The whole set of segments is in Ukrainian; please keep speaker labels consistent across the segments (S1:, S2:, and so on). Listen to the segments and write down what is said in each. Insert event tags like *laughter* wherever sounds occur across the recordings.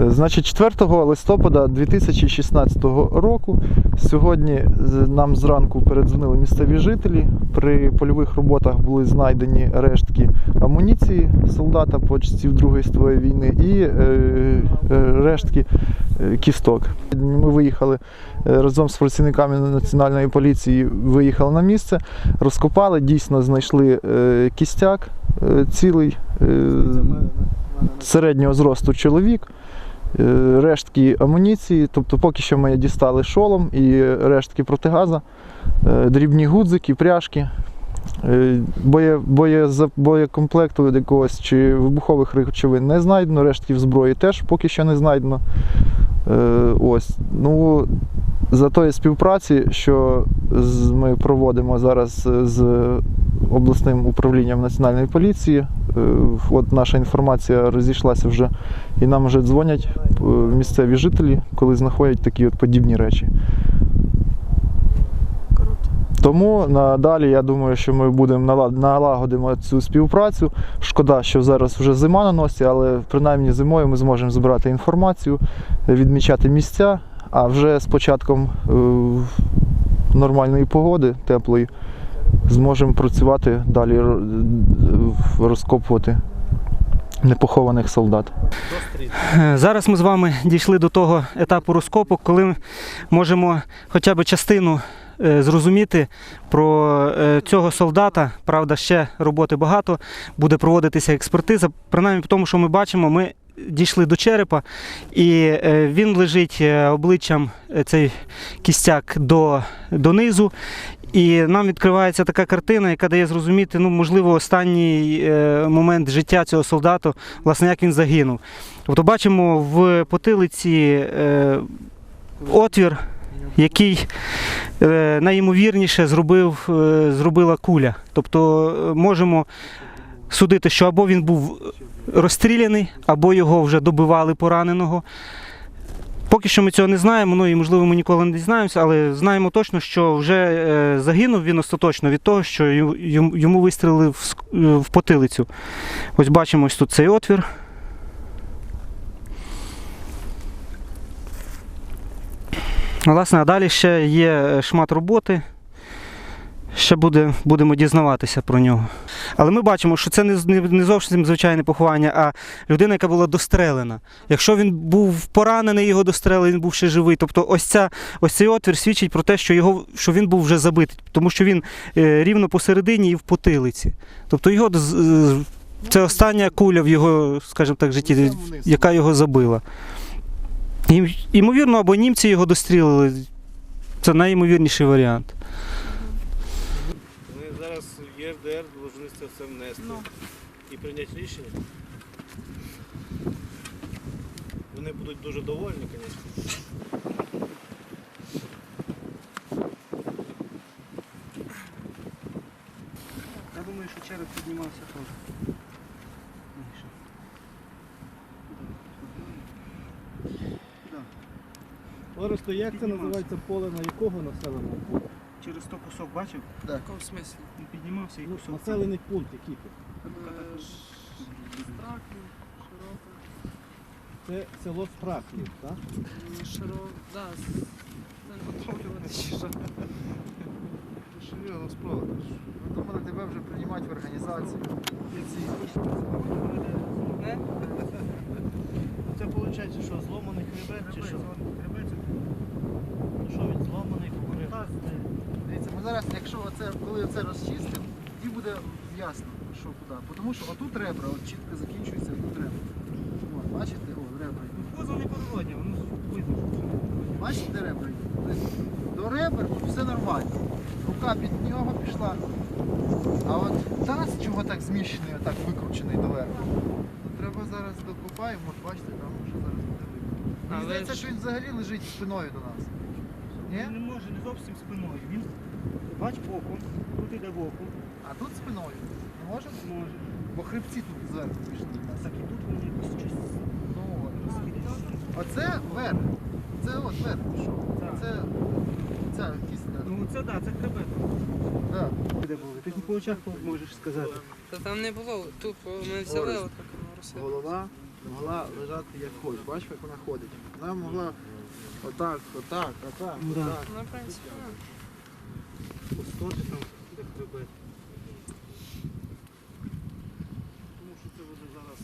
S1: Е, Значить, 4 листопада 2016 року сьогодні нам зранку передзвонили місцеві жителі. При польових роботах були знайдені рештки амуніції солдата по часів Другої світової війни і е, е, рештки кісток. Ми виїхали разом з працівниками національної поліції, виїхали на місце, розкопали, дійсно знайшли кістяк цілий. Середнього зросту чоловік, рештки амуніції, тобто поки що ми дістали шолом і рештки протигаза, е, дрібні гудзики, пряжки, е, боє, боє, боєкомплекту якогось чи вибухових речовин не знайдено, рештків зброї теж поки що не знайдено. Е, Ось. Ну, за тої співпраці, що ми проводимо зараз е, з обласним управлінням національної поліції, е, от наша інформація розійшлася вже, і нам вже дзвонять е, місцеві жителі, коли знаходять такі от подібні речі. Тому надалі я думаю, що ми будемо нала- налагодимо цю співпрацю. Шкода, що зараз вже зима на носі, але принаймні зимою ми зможемо збирати інформацію, відмічати місця, а вже з початком е, нормальної погоди, теплої, зможемо працювати далі, е, розкопувати непохованих солдат.
S2: Е, Зараз ми з вами дійшли до того етапу розкопок, коли ми можемо хоча б частину е, зрозуміти про цього солдата. Правда, ще роботи багато, буде проводитися експертиза. Принаймні, тому, що ми бачимо, ми дійшли до черепа, і він лежить обличчям цей кістяк до, донизу. І нам відкривається така картина, яка дає зрозуміти, ну, можливо, останній е, момент життя цього солдата, власне, як він загинув. Тобто бачимо в потилиці е, отвір, який е, найімовірніше зробив, зробила куля. Тобто можемо судити, що або він був розстріляний, або його вже добивали пораненого. Поки що ми цього не знаємо, ну і можливо ми ніколи не дізнаємося, але знаємо точно, що вже е, загинув він остаточно від того, що йому- вистрілили е, в потилицю. Ось бачимо ось тут цей отвір. Власне, а далі ще є е, шмат роботи. Ще буде, будемо дізнаватися про нього. Але ми бачимо, що це не, не, не зовсім звичайне поховання, а людина, яка була дострелена. Якщо він був поранений, його дострелили, він був ще живий. Тобто ось, ця, ось цей отвір свідчить про те, що, його, що він був вже забитий, тому що він е, рівно посередині і в потилиці. Тобто його це остання куля в його, скажімо так, житті, яка його забила. І, ймовірно, або німці його дострілили. Це найімовірніший варіант.
S3: В ЄРДР повинні це все внести і прийняти рішення. Вони будуть дуже довольні, звісно.
S2: Я думаю, що череп піднімався теж.
S3: Оресто, як це називається поле на якого населеного пункту?
S2: Через то кусок бачив?
S4: В якому смислі?
S2: Він піднімався і
S3: Ну,
S2: кусок.
S3: населений пункт який тут?
S4: Е, Страхів, широко.
S3: Це село Спрахлів, так?
S4: М, Широко. Да, з- не готовлювати чи що.
S1: Серйозно спробувати. Думали тебе вже приймати в організацію.
S4: Не?
S3: Це виходить, що зломаний хребет чи що? Ну що він зломаний хребет?
S1: Дивіться, ми зараз, якщо оце, коли це розчистимо, тоді буде ясно, що куди. Тому що отут ребра, от чітко закінчується тут ребра. От, бачите, о, ребра.
S2: Поза не природня, воно видно.
S1: Бачите, де ребра? Тобто До ребер тут все нормально. Рука під нього пішла. А от таз, чого так зміщений, так викручений доверху. то Треба зараз докопаємо, от бачите, там вже зараз буде видно. Мені здається, що він взагалі лежить спиною до нас. Ні?
S2: Він не може не зовсім спиною. Він бач боком, тут іде боком.
S1: А тут спиною. Не може?
S2: Може.
S1: Бо хребці тут зверху пішли.
S2: Так і тут вони якось щось
S1: Ну, от. Оце верх. Це от верх пішов.
S2: Так.
S1: Це ця кістка.
S2: Ну це так, це хребет.
S1: Да.
S2: Де були? Ти по очах можеш сказати.
S4: Та там не було, тупо ми взяли
S1: Орест.
S4: воно розсипалося.
S1: Голова, могла лежати як хоче. Бачиш, як вона ходить. Вона могла отак, отак, отак,
S2: Да.
S1: отак.
S4: Ну, в принципі, ну.
S2: Пустоти там, як робити.
S3: Тому що це буде зараз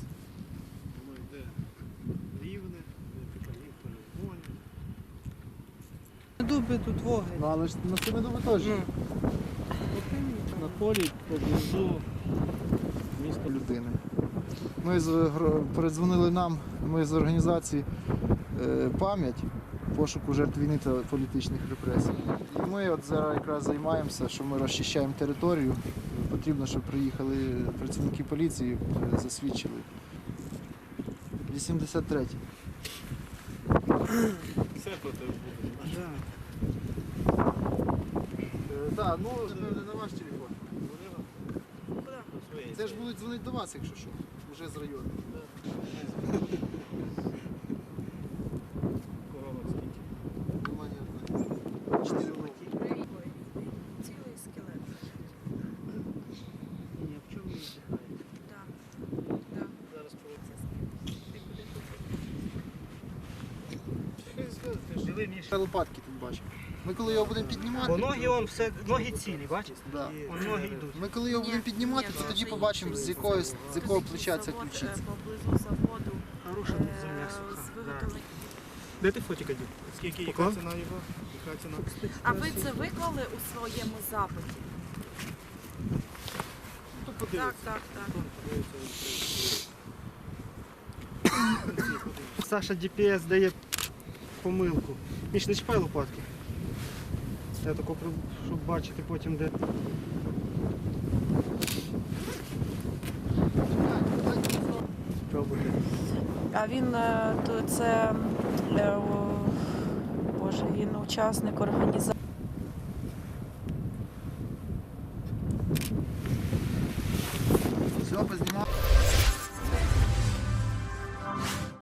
S3: воно йде рівне, не полігоні.
S4: Дуби тут вогонь.
S1: Ну але ж на Семидові теж.
S4: Ну.
S3: На полі поблизу міста
S1: людини. Ми з гро- передзвонили нам, ми з організації е, пам'ять пошуку жертв війни та політичних репресій. І ми от зараз якраз займаємося, що ми розчищаємо територію. Потрібно, щоб приїхали працівники поліції, е, засвідчили. 83.
S3: все буде.
S1: Так, да, ну на ваш телефон. Це ж будуть дзвонити до вас, якщо що, вже з району. *laughs*
S3: Корова скільки.
S1: Внимание, одна. Чотири внуки.
S5: Цілий скелет.
S2: Ні, в чому віддихає?
S5: Так. Так.
S3: Зараз полетить.
S5: Ти куди
S1: Ще лопатки тут бачимо. Ми коли його будемо піднімати,
S2: Бо ноги он все, ноги цілі, бачиш?
S1: да.
S2: Он ноги йдуть.
S1: ми коли його будемо піднімати, то тоді побачимо, з якої з якого плеча ця
S5: Завод, е,
S1: ключиця.
S5: Поблизу заводу.
S2: Хороша
S5: е,
S2: тут земля суха.
S5: з виготовлення.
S2: Де ти фотик одів?
S3: Скільки
S2: Поклав?
S3: яка ціна його? Яка ціна?
S5: А ви це виклали у своєму запиті?
S3: Ну, то
S5: Так,
S3: подивиться.
S5: так, так.
S2: Саша GPS дає помилку. Міш, не чіпай лопатки. Я тако, щоб бачити потім де.
S5: А він е, то це е, Боже, він учасник організації.